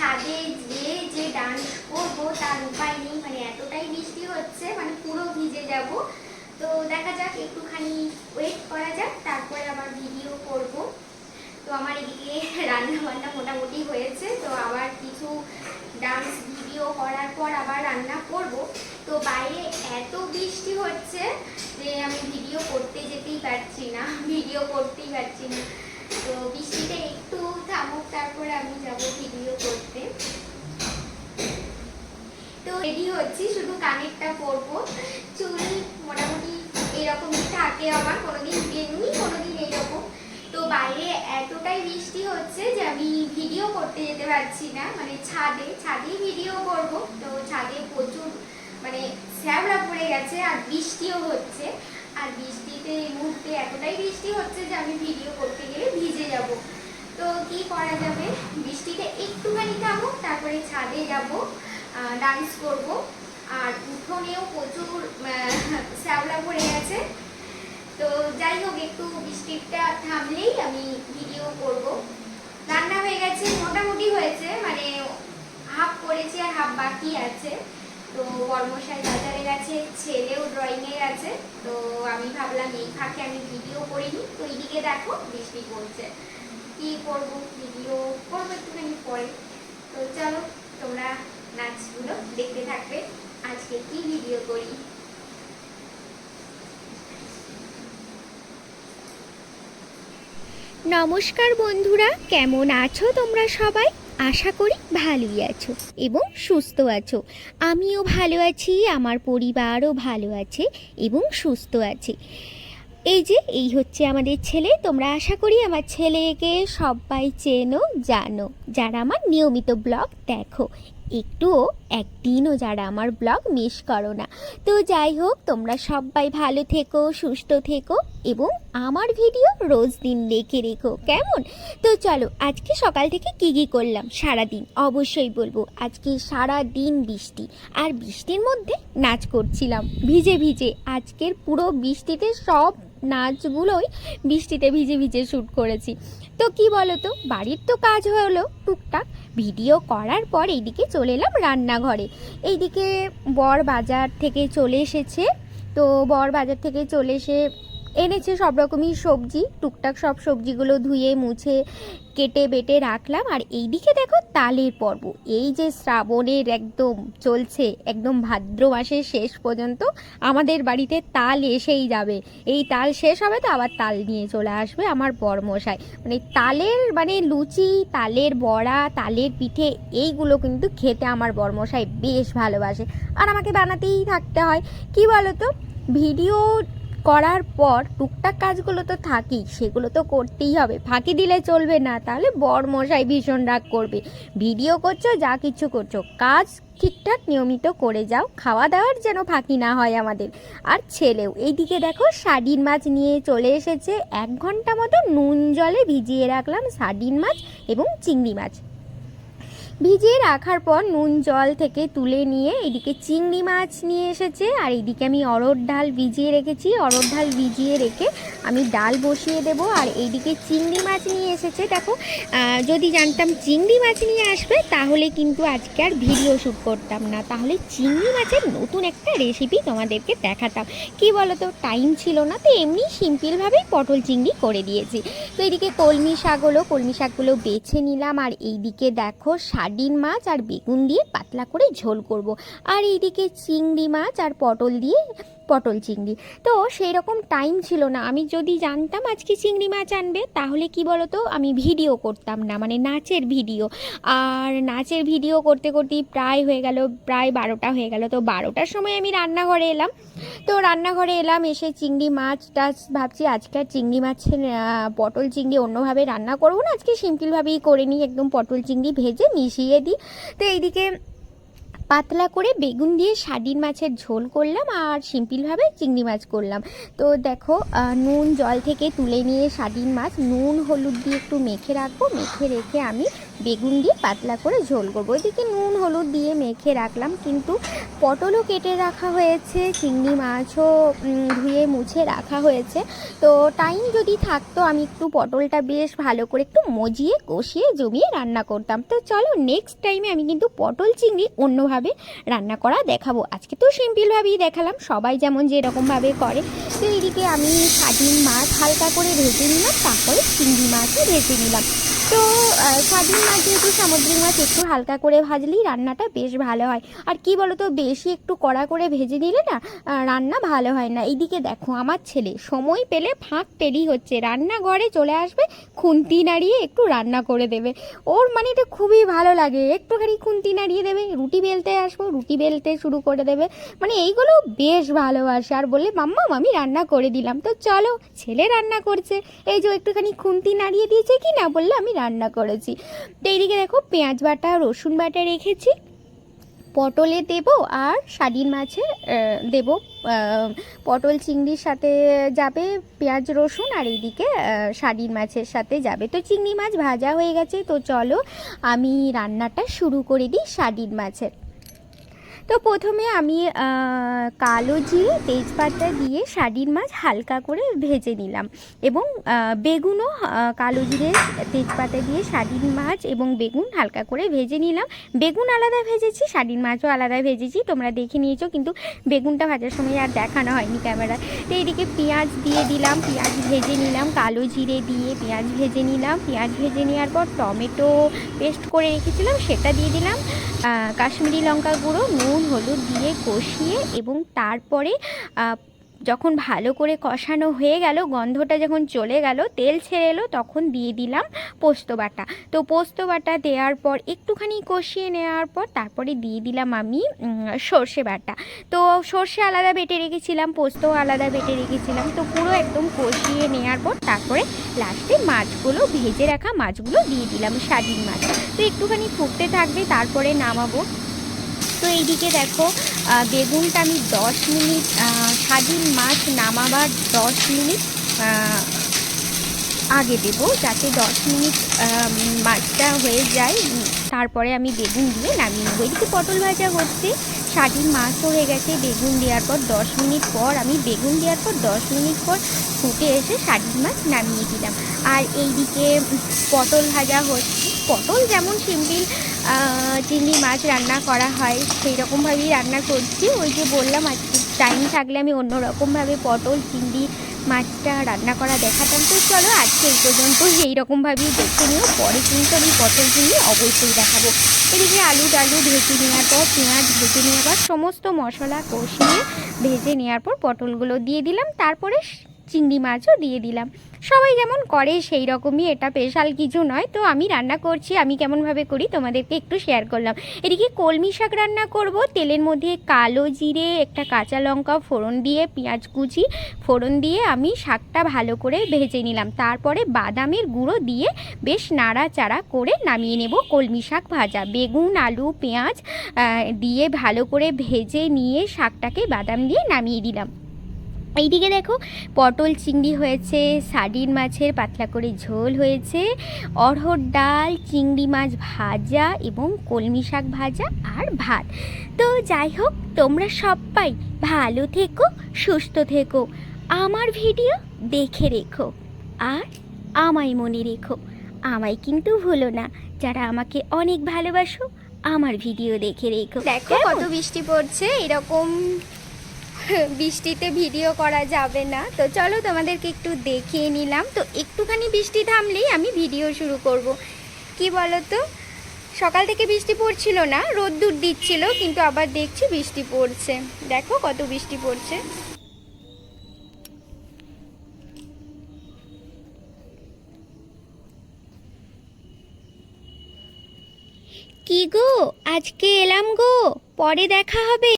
ছাদে গিয়ে যে ডান্স করব, তার উপায় নেই মানে এতটাই বৃষ্টি হচ্ছে মানে পুরো ভিজে যাব। তো দেখা যাক, একটুখানি ওয়েট করা যাক, তারপরে আবার ভিডিও করব। তো আমার এদিকে রান্না বান্না মোটামুটি হয়েছে, তো আবার কিছু ডান্স ভিডিও করার পর আবার রান্না করব। তো বাইরে এত বৃষ্টি হচ্ছে যে আমি ভিডিও করতে যেতেই পারছি না ভিডিও করতেই পারছি না। তো বৃষ্টিটা একটু থামুক, তারপরে আমি যাব ভিডিও করতে। তো রেডি হচ্ছি, শুধু কানেরটা পরবো। চুল মোটামুটি এরকমই থাকে আমার, কোনোদিন বেনুই, কোনোদিন এইরকম। তো বাইরে এতটাই বৃষ্টি হচ্ছে যে আমি ভিডিও করতে যেতে পারছি না মানে ছাদে, ছাদেই ভিডিও করব। তো ছাদে প্রচুর মানে শ্যাবলা পড়ে গেছে আর বৃষ্টিও হচ্ছে। আর বৃষ্টিতে এই মুহূর্তে এতটাই বৃষ্টি হচ্ছে যে আমি ভিডিও করতে গেলে ভিজে যাব তো কি করা যাবে? বৃষ্টিতে একটুখানি থামুক তারপরে ছাদে যাব ডান্স করব। আর উঠোনেও প্রচুর শ্যাওলা পড়ে গেছে তো যাই হোক, একটু বৃষ্টিটা থামলেই আমি ভিডিও করব। রান্না হয়ে গেছে, মোটামুটি হয়েছে মানে হাফ করেছি আর হাফ বাকি আছে। তো বর্মশাই বাজারে গেছে, ছেলেও ড্রয়িংয়ে গেছে তো আমি ভাবলাম, এই ফাঁকে আমি ভিডিও করিনি। তো এইদিকে দেখো, বৃষ্টি পড়ছে। কি করব ভিডিও করব একটুখানি পরে। তো চলো, তোমরা নাচগুলো দেখতে থাকবে। আজকে কি ভিডিও করি? নমস্কার বন্ধুরা, কেমন আছো তোমরা সবাই? আশা করি ভালোই আছো এবং সুস্থ আছো। আমিও ভালো আছি, আমার পরিবারও ভালো আছে এবং সুস্থ আছে। এই যে, এই হচ্ছে আমাদের ছেলে। তোমরা আশা করি আমার ছেলেকে সবাই চেনো, জানো। যারা আমার নিয়মিত ব্লগ দেখো, একটুও একদিনও যারা আমার ব্লগ মিস করো না। তো যাই হোক, তোমরা সবাই ভালো থেকো, সুস্থ থেকো এবং আমার ভিডিও রোজ দিন দেখে রেখো, কেমন? তো চলো, আজকে সকাল থেকে কী কী করলাম? সারা দিন অবশ্যই বলব, আজকে সারা দিন বৃষ্টি। আর বৃষ্টির মধ্যে নাচ করছিলাম, ভিজে ভিজে। আজকের পুরো বৃষ্টিতে সব নাচগুলোই বৃষ্টিতে ভিজে ভিজে শ্যুট করেছি। তো কি বলো তো বাড়ির তো কাজ হলো টুকটাক। ভিডিও করার পর এইদিকে চলে এলাম রান্নাঘরে। এইদিকে বর বাজার থেকে চলে এসেছে। তো বর বাজার থেকে চলে এসে এনেছে সব রকমই সবজি, টুকটাক সব সবজিগুলো ধুয়ে, মুছে, কেটে, বেটে রাখলাম। আর এইদিকে দেখো তালের পর্ব। এই যে শ্রাবণের একদম চলছে, একদম ভাদ্র মাসের শেষ পর্যন্ত আমাদের বাড়িতে তাল এসেই যাবে। এই তাল শেষ হবে তো আবার তাল নিয়ে চলে আসবে আমার বরমশাই। মানে তালের মানে লুচি, তালের বড়া, তালের পিঠে এইগুলো কিন্তু খেতে আমার বরমশাই বেশ ভালোবাসে। আর আমাকে বানাতেই থাকতে হয়। কি বলো তো ভিডিও করার পর টুকটাক কাজগুলো তো থাকেই, সেগুলো তো করতেই হবে। ফাঁকি দিলে চলবে না, তাহলে বর মশাই ভীষণ রাগ করবে। ভিডিও করছ, যা কিছু করছ, কাজ ঠিকঠাক নিয়মিত করে যাও খাওয়া দাওয়ার যেন ফাঁকি না হয় আমাদের। আর ছেলেও, এইদিকে দেখো সার্ডিন মাছ নিয়ে চলে এসেছে। এক ঘণ্টা মতো নুন জলে ভিজিয়ে রাখলাম সার্ডিন মাছ এবং চিংড়ি মাছ। ভিজিয়ে রাখার পর নুন, জল থেকে তুলে নিয়ে এদিকে চিংড়ি মাছ নিয়ে এসেছে। আর এদিকে আমি অরড় ডাল ভিজিয়ে রেখেছি। অরড় ডাল ভিজিয়ে রেখে আমি ডাল বসিয়ে দেব। আর এইদিকে চিংড়ি মাছ নিয়ে এসেছে। দেখো যদি জানতাম চিংড়ি মাছ নিয়ে আসবে, তাহলে কিন্তু আজকে আর ভিডিও শ্যুট করতাম না। তাহলে চিংড়ি মাছের নতুন একটা রেসিপি তোমাদেরকে দেখাতাম। কি বলো তো টাইম ছিল না, তো এমনি সিম্পলভাবেই পটল চিংড়ি করে দিয়েছি। তো এইদিকে কলমি শাক হলো, কলমি শাকগুলো বেছে নিলাম। আর এইদিকে দেখো সার্ডিন মাছ আর বেগুন দিয়ে পাতলা করে ঝোল করব। আর এইদিকে চিংড়ি মাছ আর পটল দিয়ে পটল চিংড়ি। তো সেই রকম টাইম ছিল না। আমি যদি জানতাম আজকে চিংড়ি মাছ আনবে, তাহলে কি বলতো? আমি ভিডিও করতাম না মানে নাচের ভিডিও আর নাচের ভিডিও করতে করতেই প্রায় হয়ে গেল, প্রায় বারোটা হয়ে গেল। তো বারোটার সময় আমি রান্নাঘরে এলাম। তো রান্নাঘরে এলাম, এসে চিংড়ি মাছ টাছ ভাবছি, আজকে আর চিংড়ি মাছের পটল চিংড়ি অন্যভাবে রান্না করব না? আজকে সিম্পলভাবেই করে নিই, একদম পটল চিংড়ি ভেজে মিশিয়ে দিই। তো এইদিকে পাতলা করে বেগুন দিয়ে সার্ডিন মাছের ঝোল করলাম আর সিম্পিলভাবে চিংড়ি মাছ করলাম। তো দেখো নুন জল থেকে তুলে নিয়ে সার্ডিন মাছ, নুন, হলুদ দিয়ে একটু মেখে রাখব। মেখে রেখে আমি বেগুন দিয়ে পাতলা করে ঝোল করব। ওইদিকে নুন, হলুদ দিয়ে মেখে রাখলাম, কিন্তু পটলও কেটে রাখা হয়েছে, চিংড়ি মাছও ধুয়ে মুছে রাখা হয়েছে। তো টাইম যদি থাকতো, আমি একটু পটলটা বেশ ভালো করে একটু মজিয়ে কষিয়ে জমিয়ে রান্না করতাম। তো চলো নেক্সট টাইমে আমি কিন্তু পটল, চিংড়ি অন্যভাবে রান্না করা দেখাবো। আজকে তো সিম্পলভাবেই দেখালাম, সবাই যেমন যেরকমভাবে করে। তো এদিকে আমি স্বাধীন মাছ হালকা করে ভেজে নিলাম, তারপরে চিংড়ি মাছও ভেজে নিলাম। তো স্বাধীন মাছ যেহেতু সামুদ্রিক মাছ একটু হালকা করে ভাজলেই রান্নাটা বেশ ভালো হয়। আর কি বলো তো বেশি একটু কড়া করে ভেজে নিলে না রান্না ভালো হয় না। এইদিকে দেখো, আমার ছেলে সময় পেলে ফাঁক পেরি হচ্ছে। রান্নাঘরে চলে আসবে, খুন্তি নাড়িয়ে একটু রান্না করে দেবে। ওর মানে এটা খুবই ভালো লাগে। একটুখানি খুন্তি নাড়িয়ে দেবে, রুটি বেলতে আসব, রুটি বেলতে শুরু করে দেবে। মানে এইগুলো বেশ ভালোবাসে। আর বললে, মাম্মা, আমি রান্না করে দিলাম। তো চলো, ছেলে রান্না করছে। এই যে একটুখানি খুন্তি নাড়িয়ে দিয়েছে কি না বললে, আমি রান্না করেছি। তো এইদিকে দেখো পেঁয়াজ বাটা, রসুন বাটা রেখেছি। পটলে দেব আর শাড়ির মাছে দেব পটল চিংড়ির সাথে যাবে পেঁয়াজ, রসুন আর এইদিকে শাড়ির মাছের সাথে যাবে। তো চিংড়ি মাছ ভাজা হয়ে গেছে, তো চলো আমি রান্নাটা শুরু করে দিই শাড়ির মাছের। তো প্রথমে আমি কালো জিরে তেজপাতা দিয়ে শাড়ির মাছ হালকা করে ভেজে নিলাম এবং বেগুনও কালো জিরে তেজপাতা দিয়ে শাড়ির মাছ এবং বেগুন হালকা করে ভেজে নিলাম। বেগুন আলাদা ভেজেছি শাড়ির মাছও আলাদা ভেজেছি, তোমরা দেখে নিয়েছো কিন্তু বেগুনটা ভাজার সময় আর দেখানো হয়নি ক্যামেরায়। তো এইদিকে পেঁয়াজ দিয়ে দিলাম, পেঁয়াজ ভেজে নিলাম, কালো জিরে দিয়ে পেঁয়াজ ভেজে নিলাম, পেঁয়াজ ভেজে নেওয়ার পর টমেটো পেস্ট করে রেখেছিলাম, সেটা দিয়ে দিলাম কাশ্মীরি লঙ্কা গুঁড়ো, নুন হলুদ দিয়ে কষিয়ে এবং তারপরে যখন ভালো করে কষানো হয়ে গেল, গন্ধটা যখন চলে গেল, তেল ছেড়ে এলো, তখন দিয়ে দিলাম পোস্ত বাটা। তো পোস্ত বাটা দেওয়ার পর, একটুখানি কষিয়ে নেওয়ার পর, তারপরে দিয়ে দিলাম আমি সর্ষে বাটা। তো সর্ষে আলাদা বেটে রেখেছিলাম, পোস্ত আলাদা বেটে রেখেছিলাম, তো পুরো একদম কষিয়ে নেওয়ার পর, তারপরে লাস্টে মাছগুলো, ভেজে রাখা মাছগুলো দিয়ে দিলাম স্বাধীন মাছ। তো একটুখানি ফুটতে থাকবে, তারপরে নামাবো। তো এইদিকে দেখো বেগুনটা আমি দশ মিনিট স্বাধীন মাছ নামাবার দশ মিনিট আগে দেবো যাতে দশ মিনিট মাছটা হয়ে যায়। তারপরে আমি বেগুন দিয়ে নামিয়ে নেব। এদিকে পটল ভাজা হচ্ছে, স্বাধীন মাছও হয়ে গেছে। বেগুন দেওয়ার পর দশ মিনিট পর আমি বেগুন দেওয়ার পর দশ মিনিট পর ফুটে এসে স্বাধীন মাছ নামিয়ে দিলাম। আর এইদিকে পটল ভাজা হচ্ছে। পটল যেমন সিম্পল চিংড়ি মাছ রান্না করা হয়, সেই রকমভাবেই রান্না করছি। ওই যে বললাম, আজকে টাইম থাকলে আমি অন্যরকমভাবে পটল, চিংড়ি মাছটা রান্না করা দেখাতাম। তো চলো, আজকে এই পর্যন্ত এই রকমভাবেই দেখে নিও। পরে কিন্তু আমি পটল, চিংড়ি অবশ্যই দেখাবো। এদিকে আলু টালু ভেজে নেওয়ার পর, পেঁয়াজ ভেজে নেওয়ার পর, সমস্ত মশলা কষিয়ে ভেজে নেওয়ার পর পটলগুলো দিয়ে দিলাম। তারপরে চিংড়ি মাছও দিয়ে দিলাম। সবাই যেমন করে সেই রকমই এটা স্পেশাল কিছু নয়। তো আমি রান্না করছি, আমি কেমনভাবে করি তোমাদেরকে একটু শেয়ার করলাম। এদিকে কলমি শাক রান্না করব। তেলের মধ্যে কালো জিরে, একটা কাঁচা লঙ্কা, ফোড়ন দিয়ে, পেঁয়াজ কুচি, ফোড়ন দিয়ে আমি শাকটা ভালো করে ভেজে নিলাম। তারপরে বাদামের গুঁড়ো দিয়ে বেশ নাড়াচাড়া করে নামিয়ে নেব কলমি শাক ভাজা। বেগুন, আলু, পেঁয়াজ দিয়ে ভালো করে ভেজে নিয়ে শাকটাকে বাদাম দিয়ে নামিয়ে দিলাম। এইদিকে দেখো পটল চিংড়ি হয়েছে সার্ডিন মাছের পাতলা করে ঝোল হয়েছে অড়হর ডাল চিংড়ি মাছ ভাজা এবং কলমি শাক ভাজা আর ভাত। তো যাই হোক তোমরা সবাই ভালো থেকো সুস্থ থেকো। আমার ভিডিও দেখে রেখো আর আমায় মনে রেখো। আমায় কিন্তু ভুলো না যারা আমাকে অনেক ভালোবাসো আমার ভিডিও দেখে রেখো। দেখো কত বৃষ্টি পড়ছে এরকম বৃষ্টিতে ভিডিও করা যাবে না। তো চলো তোমাদেরকে একটু দেখিয়ে নিলাম। তো একটুখানি বৃষ্টি থামলেই আমি ভিডিও শুরু করব। কি বলো তো সকাল থেকে বৃষ্টি পড়ছিল না, রোদ্দুর দিচ্ছিল, কিন্তু আবার দেখছি বৃষ্টি পড়ছে। দেখো কত বৃষ্টি পড়ছে। কি গো? আজকে এলাম গো, পরে দেখা হবে।